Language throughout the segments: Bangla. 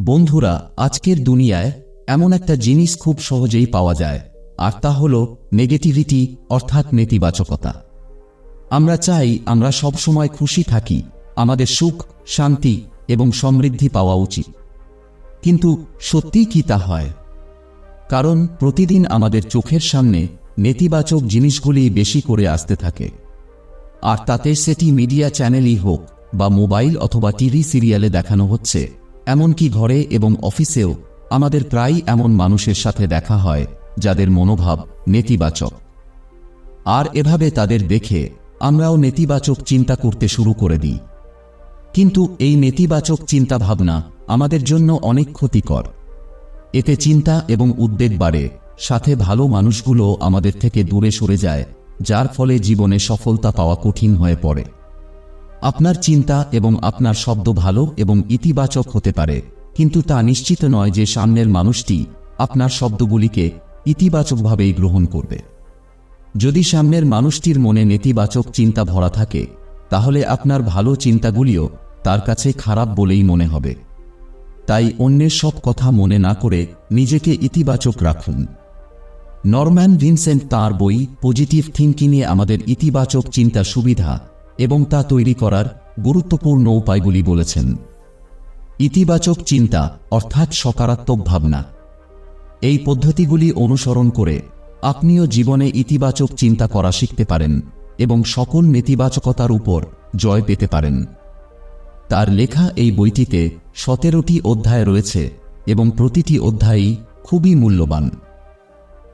বন্ধুরা, আজকের দুনিয়ায় এমন একটা জিনিস খুব সহজেই পাওয়া যায়, আর তা হল নেগেটিভিটি, অর্থাৎ নেতিবাচকতা। আমরা চাই আমরা সবসময় খুশি থাকি, আমাদের সুখ, শান্তি এবং সমৃদ্ধি পাওয়া উচিত। কিন্তু সত্যি কি তা হয়? কারণ প্রতিদিন আমাদের চোখের সামনে নেতিবাচক জিনিসগুলি বেশি করে আসতে থাকে। আর তাতে সেটি মিডিয়া চ্যানেলই হোক বা মোবাইল অথবা টিভি সিরিয়ালে দেখানো হচ্ছে এমনকি ঘরে এবং অফিসেও আমাদের প্রায় এমন মানুষের সাথে দেখা হয়, যাদের মনোভাব নেতিবাচক। আর এভাবে তাদের দেখে আমরাও নেতিবাচক চিন্তা করতে শুরু করে দিই। কিন্তু এই নেতিবাচক চিন্তা ভাবনা আমাদের জন্য অনেক ক্ষতিকর। এতে চিন্তা এবং উদ্বেগ বাড়ে, সাথে ভালো মানুষগুলো আমাদের থেকে দূরে সরে যায়, যার ফলে জীবনে সফলতা পাওয়া কঠিন হয়ে পড়ে। আপনার চিন্তা এবং আপনার শব্দ ভালো এবং ইতিবাচক হতে পারে, কিন্তু তা নিশ্চিত নয় যে সামনের মানুষটি আপনার শব্দগুলিকে ইতিবাচকভাবেই গ্রহণ করবে। যদি সামনের মানুষটির মনে নেতিবাচক চিন্তা ভরা থাকে, তাহলে আপনার ভালো চিন্তাগুলিও তার কাছে খারাপ বলেই মনে হবে। তাই অন্যের সব কথা মনে না করে নিজেকে ইতিবাচক রাখুন। নরম্যান ভিনসেন্ট তার বই, পজিটিভ থিঙ্কিংয়ে আমাদের ইতিবাচক চিন্তা সুবিধা এবং তা তৈরি করার গুরুত্বপূর্ণ উপায়গুলি বলেছেন। ইতিবাচক চিন্তা অর্থাৎ সকারাত্মক ভাবনা। এই পদ্ধতিগুলি অনুসরণ করে আপনিও জীবনে ইতিবাচক চিন্তা করা শিখতে পারেন এবং সকল নেতিবাচকতার উপর জয় পেতে পারেন। তার লেখা এই বইটিতে সতেরোটি অধ্যায় রয়েছে এবং প্রতিটি অধ্যায়ই খুবই মূল্যবান।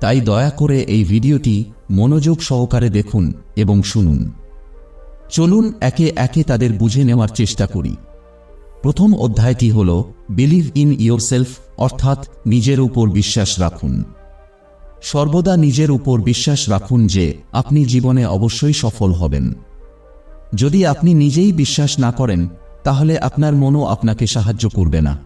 তাই দয়া করে এই ভিডিওটি মনোযোগ সহকারে দেখুন এবং শুনুন। চলুন একে একে তাদের বুঝে নেওয়ার চেষ্টা করি। প্রথম অধ্যায়টি হল বিলিভ ইন ইয়োর সেলফ অর্থাৎ নিজের উপর বিশ্বাস রাখুন। সর্বদা নিজের উপর বিশ্বাস রাখুন যে, আপনি জীবনে অবশ্যই সফল হবেন। যদি আপনি নিজেই বিশ্বাস না করেন, তাহলে আপনার মনও আপনাকে সাহায্য করবে না।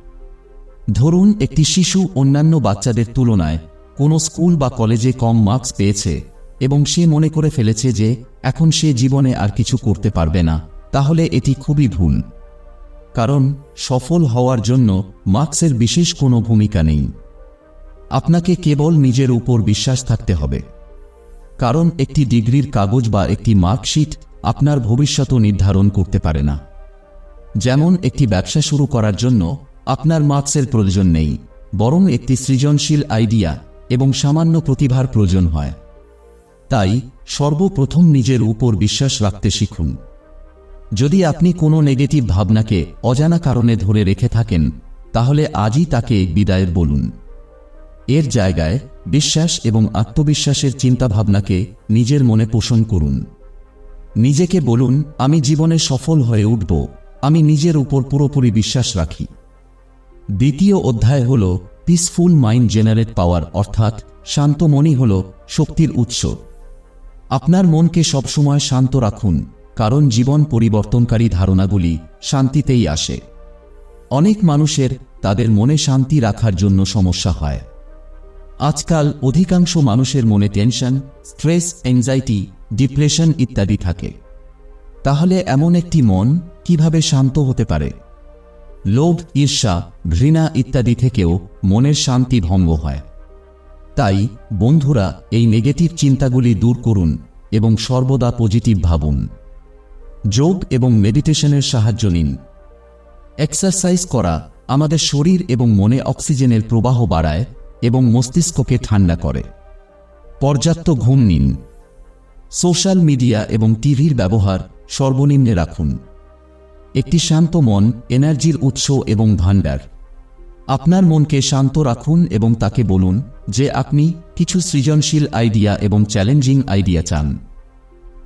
ধরুন, একটি শিশু অন্যান্য বাচ্চাদের তুলনায় কোনো স্কুল বা কলেজে কম মার্কস পেয়েছে এবং সে মনে করে ফেলেছে যে এখন সে জীবনে আর কিছু করতে পারবে না, তাহলে এটি খুবই ভুল। কারণ, সফল হওয়ার জন্য মার্কসের বিশেষ কোনো ভূমিকা নেই। আপনাকে কেবল নিজের উপর বিশ্বাস থাকতে হবে। কারণ, একটি ডিগ্রির কাগজ বা একটি মার্কশিট আপনার ভবিষ্যৎ নির্ধারণ করতে পারে না। যেমন, একটি ব্যবসা শুরু করার জন্য আপনার মার্কসের প্রয়োজন নেই, বরং একটি সৃজনশীল আইডিয়া এবং সামান্য প্রতিভার প্রয়োজন হয়। তাই সর্বপ্রথম নিজের উপর বিশ্বাস রাখতে শিখুন। যদি আপনি কোনো নেগেটিভ ভাবনাকে অজানা কারণে ধরে রেখে থাকেন, তাহলে আজই তাকে বিদায়ের বলুন। এর জায়গায় বিশ্বাস এবং আত্মবিশ্বাসের চিন্তাভাবনাকে নিজের মনে পোষণ করুন। নিজেকে বলুন, আমি জীবনে সফল হয়ে উঠব। আমি নিজের উপর পুরোপুরি বিশ্বাস রাখি। দ্বিতীয় অধ্যায় হল পিসফুল মাইন্ড জেনারেট পাওয়ার অর্থাৎ শান্ত মনই হল শক্তির উৎস। আপনার মনকে সবসময় শান্ত রাখুন, কারণ জীবন পরিবর্তনকারী ধারণাগুলি শান্তিতেই আসে। অনেক মানুষের তাদের মনে শান্তি রাখার জন্য সমস্যা হয়। আজকাল অধিকাংশ মানুষের মনে টেনশন, স্ট্রেস অ্যাংজাইটি ডিপ্রেশন ইত্যাদি থাকে। তাহলে এমন একটি মন কীভাবে শান্ত হতে পারে? লোভ, ঈর্ষা, ঘৃণা ইত্যাদি থেকেও মনের শান্তি ভঙ্গ হয়। তাই, বন্ধুরা, এই নেগেটিভ চিন্তাগুলি দূর করুন এবং সর্বদা পজিটিভ ভাবুন। যোগ এবং মেডিটেশনের সাহায্য নিন। এক্সারসাইজ করা আমাদের শরীর এবং মনে অক্সিজেনের প্রবাহ বাড়ায় এবং মস্তিষ্ককে ঠান্ডা করে। পর্যাপ্ত ঘুম নিন। সোশ্যাল মিডিয়া এবং টিভির ব্যবহার সর্বনিম্নে রাখুন। একটি শান্ত মন এনার্জির উৎস এবং ভাণ্ডার। আপনার মনকে শান্ত রাখুন এবং তাকে বলুন যে আপনি কিছু সৃজনশীল আইডিয়া এবং চ্যালেঞ্জিং আইডিয়া চান।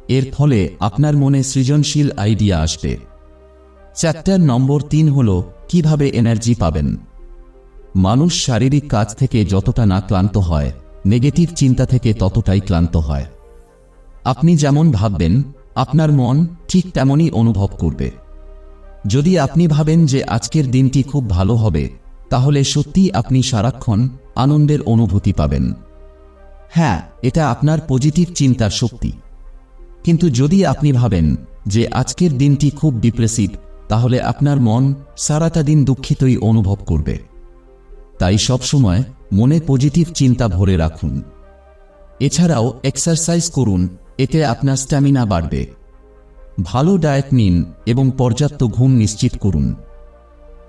এর ফলে আপনার মনে সৃজনশীল আইডিয়া আসবে। চ্যাপ্টার নম্বর তিন হল, কীভাবে এনার্জি পাবেন? মানুষ শারীরিক কাজ থেকে যতটা না ক্লান্ত হয়, নেগেটিভ চিন্তা থেকে ততটাই ক্লান্ত হয়। আপনি যেমন ভাববেন, আপনার মন ঠিক তেমনই অনুভব করবে। যদি আপনি ভাবেন যে আজকের দিনটি খুব ভালো হবে, তাহলে সত্যি আপনি সারাক্ষণ আনন্দের অনুভূতি পাবেন। হ্যাঁ এটা আপনার পজিটিভ চিন্তার শক্তি। কিন্তু যদি আপনি ভাবেন যে আজকের দিনটি খুব ডিপ্রেসিভ তাহলে আপনার মন সারাটা দিন দুঃখিতই অনুভব করবে। তাই সবসময় মনে পজিটিভ চিন্তা ভরে রাখুন। এছাড়াও এক্সারসাইজ করুন, এতে আপনার স্ট্যামিনা বাড়বে। ভালো ডায়েট নিন এবং পর্যাপ্ত ঘুম নিশ্চিত করুন।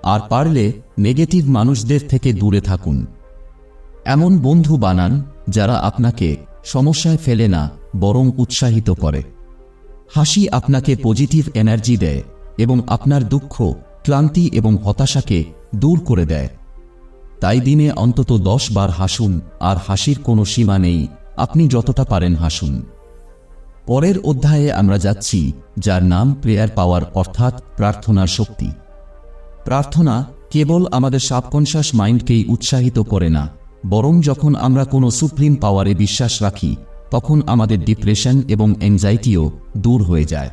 আর পারলে নেগেটিভ মানুষদের থেকে দূরে থাকুন। এমন বন্ধু বানান যারা আপনাকে সমস্যায় ফেলে না, বরং উৎসাহিত করে। হাসি আপনাকে পজিটিভ এনার্জি দেয় এবং আপনার দুঃখ, ক্লান্তি এবং হতাশাকে দূর করে দেয়। তাই দিনে অন্তত দশ বার হাসুন, আর হাসির কোনো সীমা নেই, আপনি যতটা পারেন হাসুন। পরের অধ্যায়ে আমরা যাচ্ছি, যার নাম প্রেয়ার পাওয়ার অর্থাৎ প্রার্থনার শক্তি। প্রার্থনা কেবল আমাদের সাবকনশাস মাইন্ডকেই উৎসাহিত করে না বরং যখন আমরা কোনো সুপ্রিম পাওয়ারে বিশ্বাস রাখি, তখন আমাদের ডিপ্রেশন এবং অ্যাংজাইটিও দূর হয়ে যায়।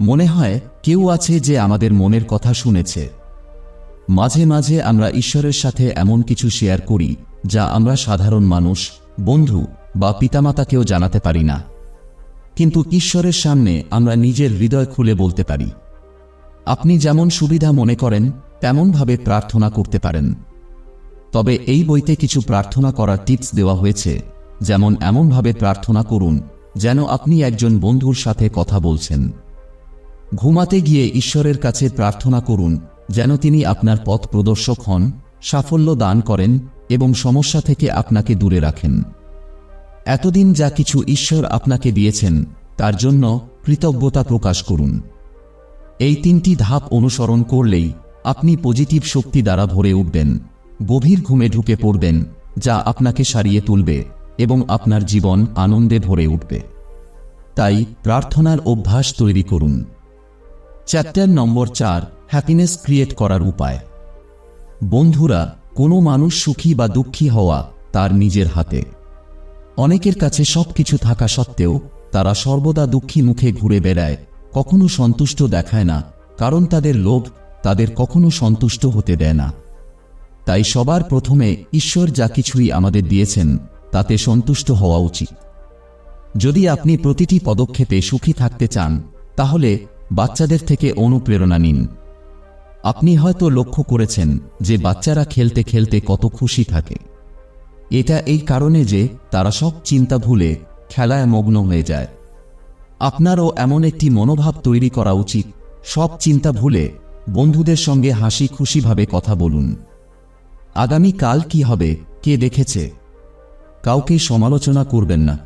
মনে হয় কেউ আছে যে আমাদের মনের কথা শুনেছে। মাঝে মাঝে আমরা ঈশ্বরের সাথে এমন কিছু শেয়ার করি, যা আমরা সাধারণ মানুষ, বন্ধু বা পিতামাতাকেও জানাতে পারি না। কিন্তু ঈশ্বরের সামনে আমরা নিজের হৃদয় খুলে বলতে পারি। আপনি যেমন সুবিধা মনে করেন, তেমনভাবে প্রার্থনা করতে পারেন। তবে এই বইতে কিছু প্রার্থনা করার টিপস দেওয়া হয়েছে, যেমন এমনভাবে প্রার্থনা করুন, যেন আপনি একজন বন্ধুর সাথে কথা বলছেন। ঘুমাতে গিয়ে ঈশ্বরের কাছে প্রার্থনা করুন, যেন তিনি আপনার পথ প্রদর্শক হন, সাফল্য দান করেন, এবং সমস্যা থেকে আপনাকে দূরে রাখেন। এতদিন যা কিছু ঈশ্বর আপনাকে দিয়েছেন, তার জন্য কৃতজ্ঞতা প্রকাশ করুন। এই তিনটি ধাপ অনুসরণ করলেই আপনি পজিটিভ শক্তি দ্বারা ভরে উঠবেন। গভীর ঘুমে ঢুকে পড়বেন, যা আপনাকে সারিয়ে তুলবে এবং আপনার জীবন আনন্দে ভরে উঠবে। তাই প্রার্থনার অভ্যাস তৈরি করুন। চ্যাপ্টার নম্বর চার, হ্যাপিনেস ক্রিয়েট করার উপায়। বন্ধুরা, কোনো মানুষ সুখী বা দুঃখী হওয়া তার নিজের হাতে। অনেকের কাছে সবকিছু থাকা সত্ত্বেও তারা সর্বদা দুঃখী মুখে ঘুরে বেড়ায়, কখনো সন্তুষ্ট দেখায় না, কারণ তাদের লোভ তাদের কখনো সন্তুষ্ট হতে দেয় না। তাই সবার প্রথমে ঈশ্বর যা কিছুই আমাদের দিয়েছেন, তাতে সন্তুষ্ট হওয়া উচিত। যদি আপনি প্রতিটি পদক্ষেপে সুখী থাকতে চান, তাহলে বাচ্চাদের থেকে অনুপ্রেরণা নিন। আপনি হয়তো লক্ষ্য করেছেন যে বাচ্চারা খেলতে খেলতে কত খুশি থাকে। এটা এই কারণে যে তারা সব চিন্তা ভুলে খেলায় মগ্ন হয়ে যায়। আপনারও এমন একটি মনোভাব তৈরি করা উচিত, সব চিন্তা ভুলে বন্ধুদের সঙ্গে হাসি খুশিভাবে কথা বলুন। আগামী কাল কি হবে, কে দেখেছে? কাউকে সমালোচনা করবেন না।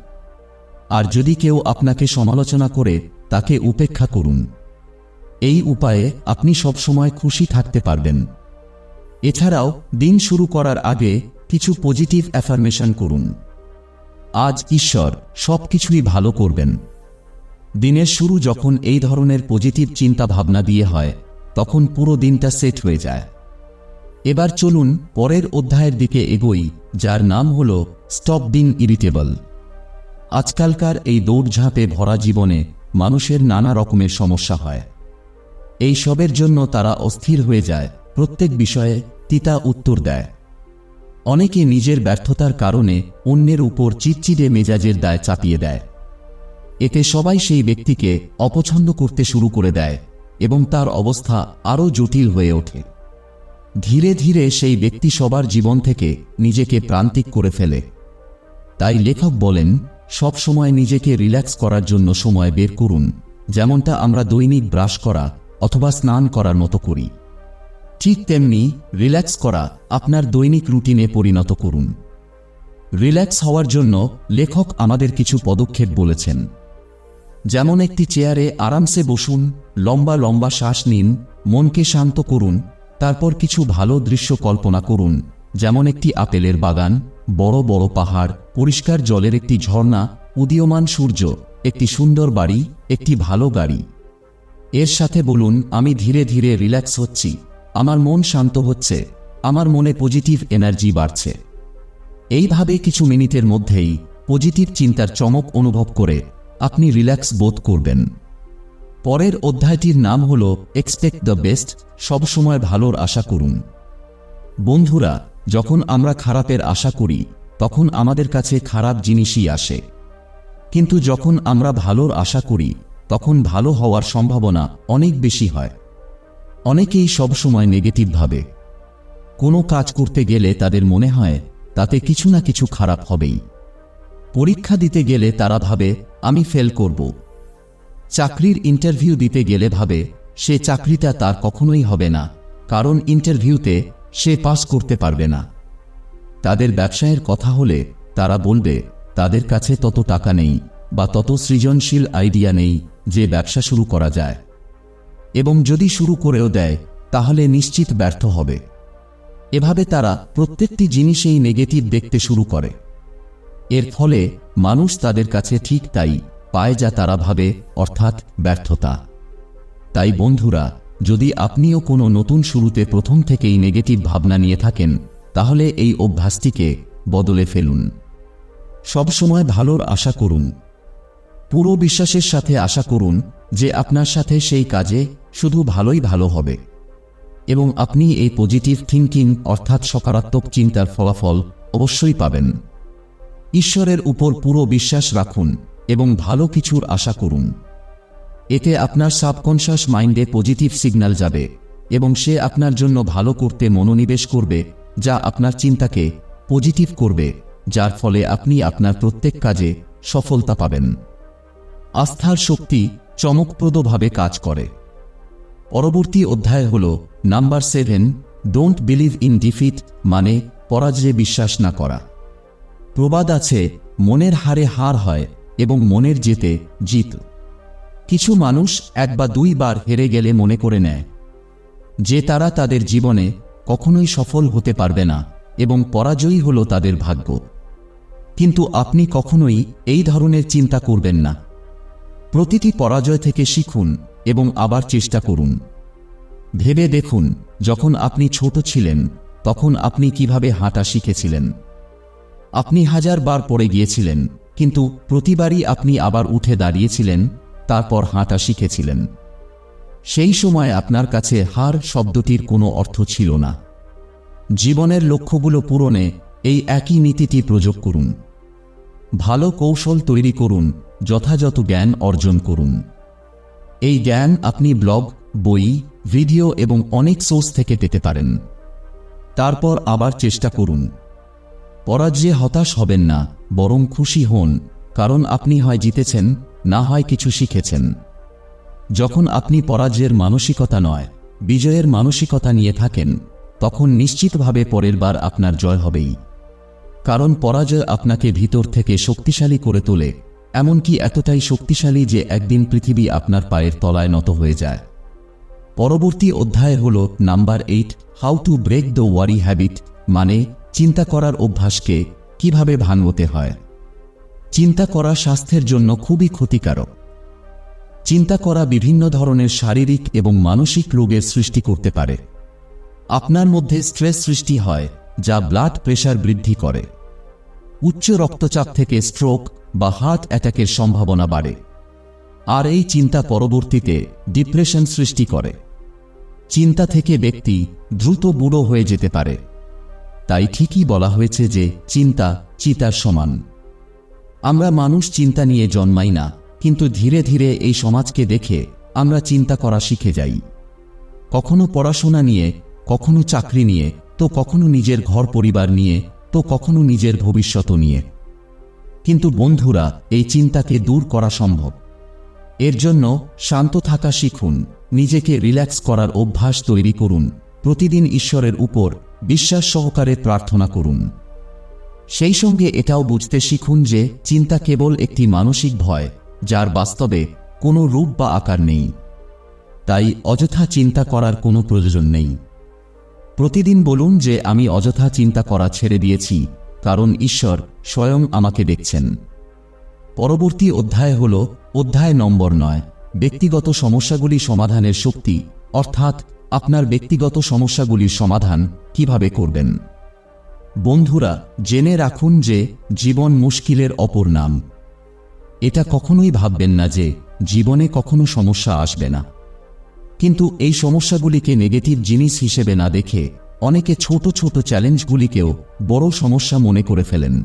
আর যদি কেউ আপনাকে সমালোচনা করে, তাকে উপেক্ষা করুন। এই উপায়ে আপনি সবসময় খুশি থাকতে পারবেন। এছাড়াও, দিন শুরু করার আগে কিছু পজিটিভ অ্যাফার্মেশন করুন। আজ ঈশ্বর সব কিছুই ভালো করবেন। দিনের শুরু যখন এই ধরনের পজিটিভ চিন্তা ভাবনা দিয়ে হয়, তখন পুরো দিনটা সেট হয়ে যায়। এবার চলুন পরের অধ্যায়ের দিকে এগোই, যার নাম হল স্টপ বিং ইরিটেবল। আজকালকার এই দৌড়ঝাঁপে ভরা জীবনে মানুষের নানা রকমের সমস্যা হয়। এই সবের জন্য তারা অস্থির হয়ে যায়, প্রত্যেক বিষয়ে তিতা উত্তর দেয়। অনেকে নিজের ব্যর্থতার কারণে অন্যের উপর চিটচিটে মেজাজের দায় চাপিয়ে দেয়। এতে সবাই সেই ব্যক্তিকে অপছন্দ করতে শুরু করে দেয় এবং তার অবস্থা আরও জটিল হয়ে ওঠে। ধীরে ধীরে সেই ব্যক্তি সবার জীবন থেকে নিজেকে প্রান্তিক করে ফেলে। তাই লেখক বলেন, সব সময় নিজেকে রিল্যাক্স করার জন্য সময় বের করুন, যেমনটা আমরা দৈনিক ব্রাশ করা অথবা স্নান করার মতো করি। ঠিক তেমনি রিল্যাক্স করা আপনার দৈনিক রুটিনে পরিণত করুন। রিল্যাক্স হওয়ার জন্য লেখক আমাদের কিছু পদক্ষেপ বলেছেন। যেমন একটি চেয়ারে আরামসে বসুন, লম্বা লম্বা শ্বাস নিন, মনকে শান্ত করুন তারপর কিছু ভালো দৃশ্য কল্পনা করুন, যেমন একটি আপেলের বাগান, বড় বড় পাহাড়, পরিষ্কার জলের একটি ঝর্ণা, উদীয়মান সূর্য, একটি সুন্দর বাড়ি, একটি ভালো গাড়ি। এর সাথে বলুন, আমি ধীরে ধীরে রিল্যাক্স হচ্ছি, আমার মন শান্ত হচ্ছে, আমার মনে পজিটিভ এনার্জি বাড়ছে। এইভাবে কিছু মিনিটের মধ্যেই পজিটিভ চিন্তার চমক অনুভব করে আপনি রিল্যাক্স বোধ করবেন। পরের অধ্যায়টির নাম হল এক্সপেক্ট দ্য বেস্ট সবসময় ভালোর আশা করুন। বন্ধুরা, যখন আমরা খারাপের আশা করি, তখন আমাদের কাছে খারাপ জিনিসই আসে। কিন্তু যখন আমরা ভালোর আশা করি, তখন ভালো হওয়ার সম্ভাবনা অনেক বেশি হয়। অনেকেই সবসময় নেগেটিভ ভাবে। কোনো কাজ করতে গেলে তাদের মনে হয়, তাতে কিছু না কিছু খারাপ হবেই। পরীক্ষা দিতে গেলে তারা ভাবে, আমি ফেল করব। চাকরির ইন্টারভিউ দিতে গেলে ভাবে, সে চাকরিটা তার কখনোই হবে না, কারণ ইন্টারভিউতে সে পাস করতে পারবে না। তাদের ব্যবসায়ের কথা হলে তারা বলবে, তাদের কাছে তত টাকা নেই বা তত সৃজনশীল আইডিয়া নেই যে ব্যবসা শুরু করা যায়। এবং যদি শুরু করেও দেয়, তাহলে নিশ্চিত ব্যর্থ হবে। এভাবে তারা প্রত্যেকটি জিনিসেই নেগেটিভ দেখতে শুরু করে। এর ফলে মানুষ তাদের কাছে ঠিক তাই পায় যা তারা ভাবে, অর্থাৎ ব্যর্থতা। তাই বন্ধুরা, যদি আপনিও কোনো নতুন শুরুতে প্রথম থেকেই নেগেটিভ ভাবনা নিয়ে থাকেন, তাহলে এই অভ্যাসটিকে বদলে ফেলুন। সবসময় ভালোর আশা করুন। পুরো বিশ্বাসের সাথে আশা করুন যে আপনার সাথে সেই কাজে শুধু ভালোই ভালো হবে। এবং আপনি এই পজিটিভ থিঙ্কিং অর্থাৎ সকারাত্মক চিন্তার ফলাফল অবশ্যই পাবেন। ঈশ্বরের উপর পুরো বিশ্বাস রাখুন। এবং ভালো কিছুর আশা করুন। এতে আপনার সাবকনশাস মাইন্ডে পজিটিভ সিগন্যাল যাবে এবং সে আপনার জন্য ভালো করতে মনোনিবেশ করবে, যা আপনার চিন্তাকে পজিটিভ করবে, যার ফলে আপনি আপনার প্রত্যেক কাজে সফলতা পাবেন। আস্থার শক্তি চমকপ্রদভাবে কাজ করে। পরবর্তী অধ্যায় হল number seven, don't believe in defeat মানে পরাজয়ে বিশ্বাস না করা। প্রবাদ আছে, মনের হারে হার হয় এবং মনের জেতে জিত। কিছু মানুষ এক বা দুইবার হেরে গেলে মনে করে নেয়, যে তারা তাদের জীবনে কখনোই সফল হতে পারবে না এবং পরাজয়ী হল তাদের ভাগ্য। কিন্তু আপনি কখনোই এই ধরনের চিন্তা করবেন না। প্রতিটি পরাজয় থেকে শিখুন এবং আবার চেষ্টা করুন। ভেবে দেখুন, যখন আপনি ছোট ছিলেন, তখন আপনি কীভাবে হাঁটা শিখেছিলেন। আপনি হাজার বার পড়ে গিয়েছিলেন কিন্তু প্রতিবারই আপনি আবার উঠে দাঁড়িয়েছিলেন, তারপর হাঁটা শিখেছিলেন। সেই সময় আপনার কাছে হার শব্দটির কোনো অর্থ ছিল না। জীবনের লক্ষ্যগুলো পূরণে এই একই নীতিটি প্রয়োগ করুন। ভালো কৌশল তৈরি করুন, যথাযথ জ্ঞান অর্জন করুন। এই জ্ঞান আপনি ব্লগ, বই, ভিডিও এবং অনেক সোর্স থেকে পেতে পারেন। তারপর আবার চেষ্টা করুন। পরাজয়ে হতাশ হবেন না, বরং খুশি হন, কারণ আপনি হয় জিতেছেন, না হয় কিছু শিখেছেন। যখন আপনি পরাজয়ের মানসিকতা নয়, বিজয়ের মানসিকতা নিয়ে থাকেন, তখন নিশ্চিতভাবে পরের বার আপনার জয় হবেই। কারণ পরাজয় আপনাকে ভিতর থেকে শক্তিশালী করে তোলে, এমনকি এতটাই শক্তিশালী যে একদিন পৃথিবী আপনার পায়ের তলায় নত হয়ে যায়। পরবর্তী অধ্যায় হল number eight, how to break the worry habit মানে চিন্তা করার অভ্যাসকে কীভাবে ভাঙতে হয়? চিন্তা করা স্বাস্থ্যের জন্য খুবই ক্ষতিকারক। চিন্তা করা বিভিন্ন ধরনের শারীরিক এবং মানসিক রোগের সৃষ্টি করতে পারে। আপনার মধ্যে স্ট্রেস সৃষ্টি হয়, যা ব্লাড প্রেশার বৃদ্ধি করে। উচ্চ রক্তচাপ থেকে স্ট্রোক বা হার্ট অ্যাটাকের সম্ভাবনা বাড়ে। আর এই চিন্তা পরবর্তীতে ডিপ্রেশন সৃষ্টি করে। চিন্তা থেকে ব্যক্তি দ্রুত বুড়ো হয়ে যেতে পারে। তাই ঠিকই বলা হয়েছে যে চিন্তা চিতার সমান। আমরা মানুষ চিন্তা নিয়ে জন্মাই না, কিন্তু ধীরে ধীরে এই সমাজকে দেখে আমরা চিন্তা করা শিখে যাই। কখনো পড়াশোনা নিয়ে, কখনো চাকরি নিয়ে, তো কখনো নিজের ঘর পরিবার নিয়ে, তো কখনো নিজের ভবিষ্যৎ নিয়ে। কিন্তু বন্ধুরা, এই চিন্তাকে দূর করা সম্ভব। এর জন্য শান্ত থাকা শিখুন, নিজেকে রিল্যাক্স করার অভ্যাস তৈরি করুন, প্রতিদিন ঈশ্বরের উপর বিশ্বাস সহকারে প্রার্থনা করুন। সেই সঙ্গে এটাও বুঝতে শিখুন যে চিন্তা কেবল একটি মানসিক ভয়, যার বাস্তবে কোনো রূপ বা আকার নেই। তাই অযথা চিন্তা করার কোনো প্রয়োজন নেই। প্রতিদিন বলুন যে আমি অযথা চিন্তা করা ছেড়ে দিয়েছি, কারণ ঈশ্বর স্বয়ং আমাকে দেখছেন। পরবর্তী অধ্যায় হল অধ্যায় নম্বর নয়, ব্যক্তিগত সমস্যাগুলি সমাধানের শক্তি, অর্থাৎ আপনার ব্যক্তিগত সমস্যাগুলির সমাধান কীভাবে করবেন? বন্ধুরা, জেনে রাখুন যে জীবন মুশকিলের অপর নাম। এটা কখনোই ভাববেন না যে জীবনে কখনো সমস্যা আসবে না। কিন্তু এই সমস্যাগুলিকে নেগেটিভ জিনিস হিসেবে না দেখে অনেকে ছোট ছোট চ্যালেঞ্জগুলিকেও বড় সমস্যা মনে করে ফেলেন।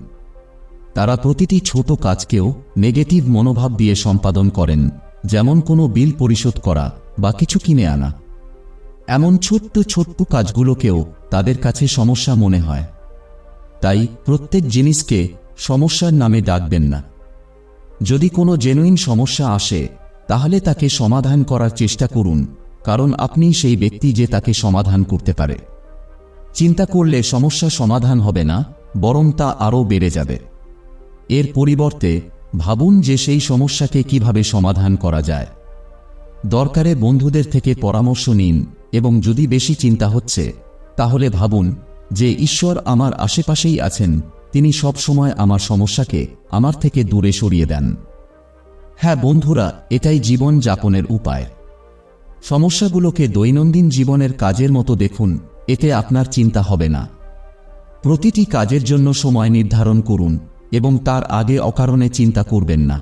তারা প্রতিটি ছোট কাজকেও নেগেটিভ মনোভাব দিয়ে সম্পাদন করেন, যেমন কোনো বিল পরিশোধ করা বা কিছু কিনে আনা। এমন ছোট্ট ছোট্ট কাজগুলোকেও তাদের কাছে সমস্যা মনে হয়। তাই প্রত্যেক জিনিসকে সমস্যার নামে ডাকবেন না। যদি কোনো জেনুইন সমস্যা আসে, তাহলে তাকে সমাধান করার চেষ্টা করুন, কারণ আপনি সেই ব্যক্তি যে তাকে সমাধান করতে পারে। চিন্তা করলে সমস্যা সমাধান হবে না, বরং তা আরও বেড়ে যাবে। এর পরিবর্তে ভাবুন যে সেই সমস্যাকে কীভাবে সমাধান করা যায়। দরকারে বন্ধুদের থেকে পরামর্শ নিন এবং যদি বেশি চিন্তা হচ্ছে, তাহলে ভাবুন যে ঈশ্বর আমার আশেপাশেই আছেন, তিনি সব সময় আমার সমস্যাকে আমার থেকে দূরে সরিয়ে দেন। হ্যাঁ বন্ধুরা, এটাই জীবন যাপনের উপায়। সমস্যাগুলোকে দৈনন্দিন জীবনের কাজের মতো দেখুন, এতে আপনার চিন্তা হবে না। প্রতিটি কাজের জন্য সময় নির্ধারণ করুন এবং তার আগে অকারণে চিন্তা করবেন না।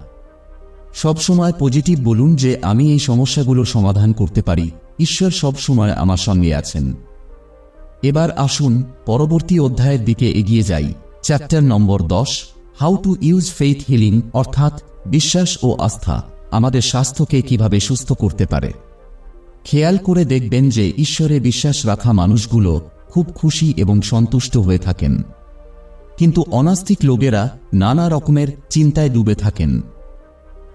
সবসময় পজিটিভ বলুন যে আমি এই সমস্যাগুলোর সমাধান করতে পারি ঈশ্বর সব সময় আমার সঙ্গে আছেন। এবার আসুন পরবর্তী অধ্যায়ের দিকে এগিয়ে যাই। চ্যাপ্টার নম্বর দশ, how to use faith healing, অর্থাৎ বিশ্বাস ও আস্থা, আমাদের স্বাস্থ্যকে কীভাবে সুস্থ করতে পারে। খেয়াল করে দেখবেন যে ঈশ্বরে বিশ্বাস রাখা মানুষগুলো খুব খুশি এবং সন্তুষ্ট হয়ে থাকেন। কিন্তু অনাস্তিক লোকেরা নানা রকমের চিন্তায় ডুবে থাকেন।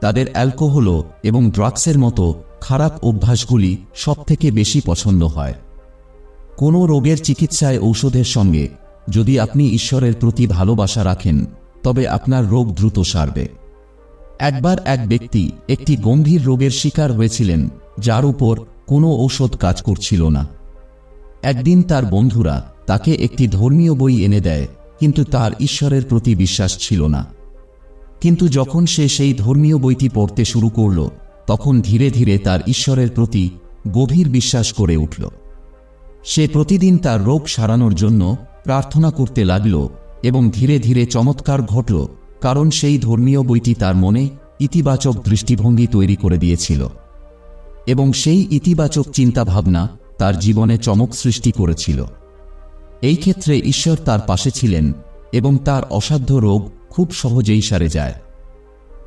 তাদের অ্যালকোহল এবং ড্রাগসের মতো খারাপ অভ্যাসগুলি সবথেকে বেশি পছন্দ হয়। কোনো রোগের চিকিৎসায় ঔষধের সঙ্গে যদি আপনি ঈশ্বরের প্রতি ভালোবাসা রাখেন, তবে আপনার রোগ দ্রুত সারবে। একবার এক ব্যক্তি একটি গম্ভীর রোগের শিকার হয়েছিলেন, যার উপর কোনো ঔষধ কাজ করছিল না। একদিন তার বন্ধুরা তাকে একটি ধর্মীয় বই এনে দেয়, কিন্তু তার ঈশ্বরের প্রতি বিশ্বাস ছিল না। কিন্তু যখন সে সেই ধর্মীয় বইটি পড়তে শুরু করল তখন ধীরে ধীরে তার ঈশ্বরের প্রতি গভীর বিশ্বাস করে উঠল। সে প্রতিদিন তার রোগ সারানোর জন্য প্রার্থনা করতে লাগল এবং ধীরে ধীরে চমৎকার ঘটল, কারণ সেই ধর্মীয় বইটি তার মনে ইতিবাচক দৃষ্টিভঙ্গি তৈরি করে দিয়েছিল এবং সেই ইতিবাচক চিন্তাভাবনা তার জীবনে চমক সৃষ্টি করেছিল। এই ক্ষেত্রে ঈশ্বর তার পাশে ছিলেন এবং তার অসাধ্য রোগ খুব সহজেই সারে যায়।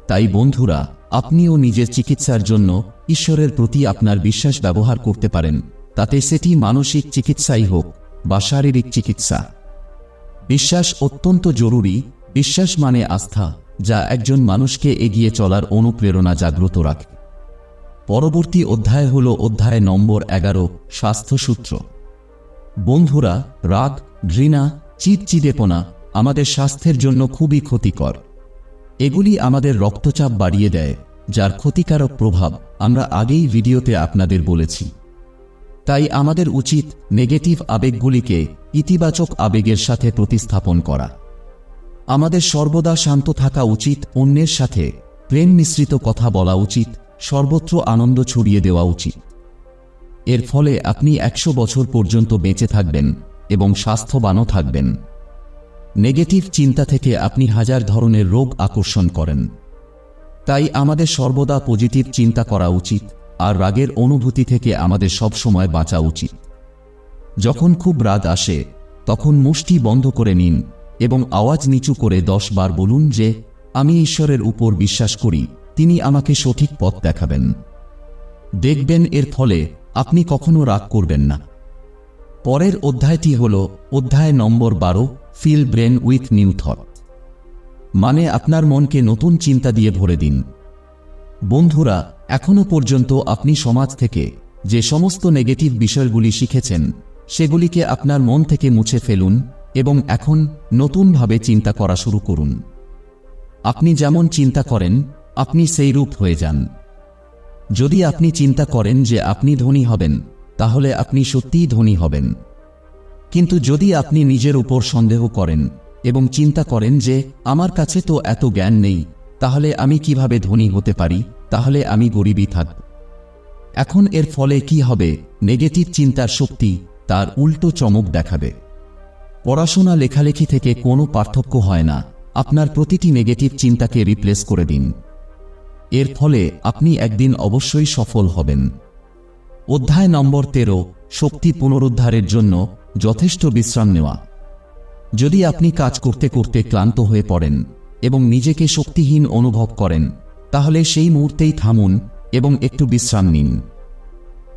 তাই বন্ধুরা আপনিও নিজের চিকিৎসার জন্য ঈশ্বরের প্রতি আপনার বিশ্বাস ব্যবহার করতে পারেন, তাতে সেটি মানসিক চিকিৎসাই হোক বা শারীরিক চিকিৎসা। বিশ্বাস অত্যন্ত জরুরি, বিশ্বাস মানে আস্থা, যা একজন মানুষকে এগিয়ে চলার অনুপ্রেরণা জাগ্রত রাখে। পরবর্তী অধ্যায় হল অধ্যায় নম্বর এগারো, স্বাস্থ্যসূত্র। বন্ধুরা, রাগ, ঘৃণা চিটচিদেপনা আমাদের স্বাস্থ্যের জন্য খুবই ক্ষতিকর। এগুলি আমাদের রক্তচাপ বাড়িয়ে দেয়, যার ক্ষতিকারক প্রভাব আমরা আগেই ভিডিওতে আপনাদের বলেছি। তাই আমাদের উচিত নেগেটিভ আবেগগুলিকে ইতিবাচক আবেগের সাথে প্রতিস্থাপন করা। আমাদের সর্বদা শান্ত থাকা উচিত, অন্যের সাথে প্রেম মিশ্রিত কথা বলা উচিত, সর্বত্র আনন্দ ছড়িয়ে দেওয়া উচিত। এর ফলে আপনি একশো বছর পর্যন্ত বেঁচে থাকবেন এবং স্বাস্থ্যবানও থাকবেন। নেগেটিভ চিন্তা থেকে আপনি হাজার ধরনের রোগ আকর্ষণ করেন। তাই আমাদের সর্বদা পজিটিভ চিন্তা করা উচিত আর রাগের অনুভূতি থেকে আমাদের সব সময় বাঁচা উচিত। যখন খুব রাগ আসে, তখন মুষ্টি বন্ধ করে নিন এবং আওয়াজ নিচু করে দশ বার বলুন যে, আমি ঈশ্বরের উপর বিশ্বাস করি, তিনি আমাকে সঠিক পথ দেখাবেন। দেখবেন এর ফলে আপনি কখনো রাগ করবেন না। পরের অধ্যায়টি হল অধ্যায় নম্বর বারো। Fill brain with new thought মানে আপনার মনকে নতুন চিন্তা দিয়ে ভরে দিন। বন্ধুরা, এখনও পর্যন্ত আপনি সমাজ থেকে যে সমস্ত নেগেটিভ বিষয়গুলি শিখেছেন, সেগুলিকে আপনার মন থেকে মুছে ফেলুন এবং এখন নতুনভাবে চিন্তা করা শুরু করুন। আপনি যেমন চিন্তা করেন, আপনি সেই রূপ হয়ে যান। যদি আপনি চিন্তা করেন যে আপনি ধনী হবেন, তাহলে আপনি সত্যিই ধনী হবেন। কিন্তু যদি আপনি নিজের উপর সন্দেহ করেন এবং চিন্তা করেন যে, আমার কাছে তো এত জ্ঞান নেই, তাহলে আমি কীভাবে ধনী হতে পারি? তাহলে আমি গরিবই থাকব এখন এর ফলে কি হবে? নেগেটিভ চিন্তার শক্তি তার উল্টো চমক দেখাবে। পড়াশোনা লেখালেখি থেকে কোনো পার্থক্য হয় না। আপনার প্রতিটি নেগেটিভ চিন্তাকে রিপ্লেস করে দিন। এর ফলে আপনি একদিন অবশ্যই সফল হবেন। অধ্যায় নম্বর তেরো, শক্তি পুনরুদ্ধারের জন্য যথেষ্ট বিশ্রাম নেওয়া। যদি আপনি কাজ করতে করতে ক্লান্ত হয়ে পড়েন এবং নিজেকে শক্তিহীন অনুভব করেন, তাহলে সেই মুহূর্তেই থামুন এবং একটু বিশ্রাম নিন।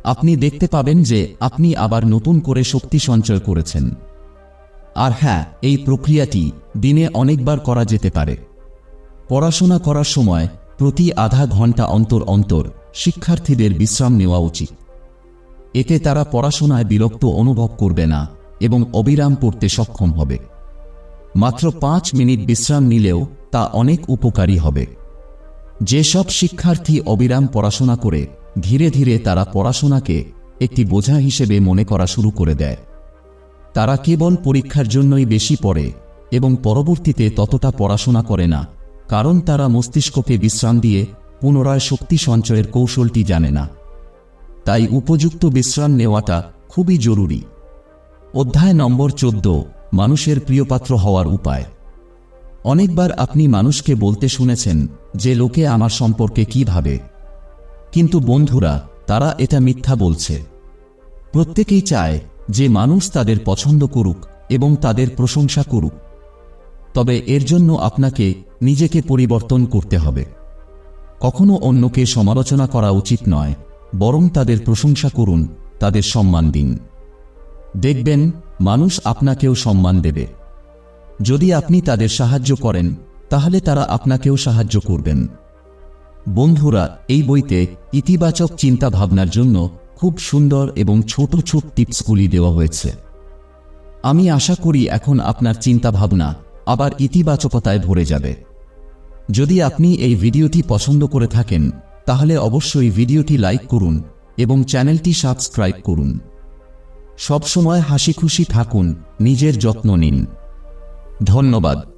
আপনি দেখতে পাবেন যে আপনি আবার নতুন করে শক্তি সঞ্চয় করেছেন। আর হ্যাঁ এই প্রক্রিয়াটি দিনে অনেকবার করা যেতে পারে। পড়াশোনা করার সময় প্রতি আধা ঘণ্টা অন্তর অন্তর শিক্ষার্থীদের বিশ্রাম নেওয়া উচিত। এতে তারা পড়াশোনায় বিরক্ত অনুভব করবে না এবং অবিরাম পড়তে সক্ষম হবে। মাত্র পাঁচ মিনিট বিশ্রাম নিলেও তা অনেক উপকারী হবে। যেসব শিক্ষার্থী অবিরাম পড়াশোনা করে, ধীরে ধীরে তারা পড়াশোনাকে একটি বোঝা হিসেবে মনে করা শুরু করে দেয়। তারা কেবল পরীক্ষার জন্যই বেশি পড়ে এবং পরবর্তীতে ততটা পড়াশোনা করে না, কারণ তারা মস্তিষ্ককে বিশ্রাম দিয়ে পুনরায় শক্তি সঞ্চয়ের কৌশলটি জানে না। তাই উপযুক্ত বিশ্রাম নেওয়াটা খুবই জরুরি। অধ্যায় নম্বর চোদ্দ, মানুষের প্রিয়পাত্র হওয়ার উপায়। অনেকবার আপনি মানুষকে বলতে শুনেছেন যে লোকে আমার সম্পর্কে কি ভাবে। কিন্তু বন্ধুরা, তারা এটা মিথ্যা বলছে। প্রত্যেকেই চায় যে মানুষ তাদের পছন্দ করুক এবং তাদের প্রশংসা করুক। তবে এর জন্য আপনাকে নিজেকে পরিবর্তন করতে হবে। কখনো অন্যকে সমালোচনা করা উচিত নয়। বরং তাদের প্রশংসা করুন, তাদের সম্মান দিন। দেখবেন, মানুষ আপনাকেও সম্মান দেবে। যদি আপনি তাদের সাহায্য করেন, তাহলে তারা আপনাকেও সাহায্য করবেন। বন্ধুরা, এই বইতে ইতিবাচক চিন্তা ভাবনার জন্য খুব সুন্দর এবং ছোট ছোট টিপসগুলি দেওয়া হয়েছে। আমি আশা করি এখন আপনার চিন্তা ভাবনা আবার ইতিবাচকতায় ভরে যাবে। যদি আপনি এই ভিডিওটি পছন্দ করে থাকেন তাহলে অবশ্যই ভিডিওটি লাইক করুন এবং চ্যানেলটি সাবস্ক্রাইব করুন। সবসময় হাসি খুশি থাকুন, নিজের যত্ন নিন। ধন্যবাদ।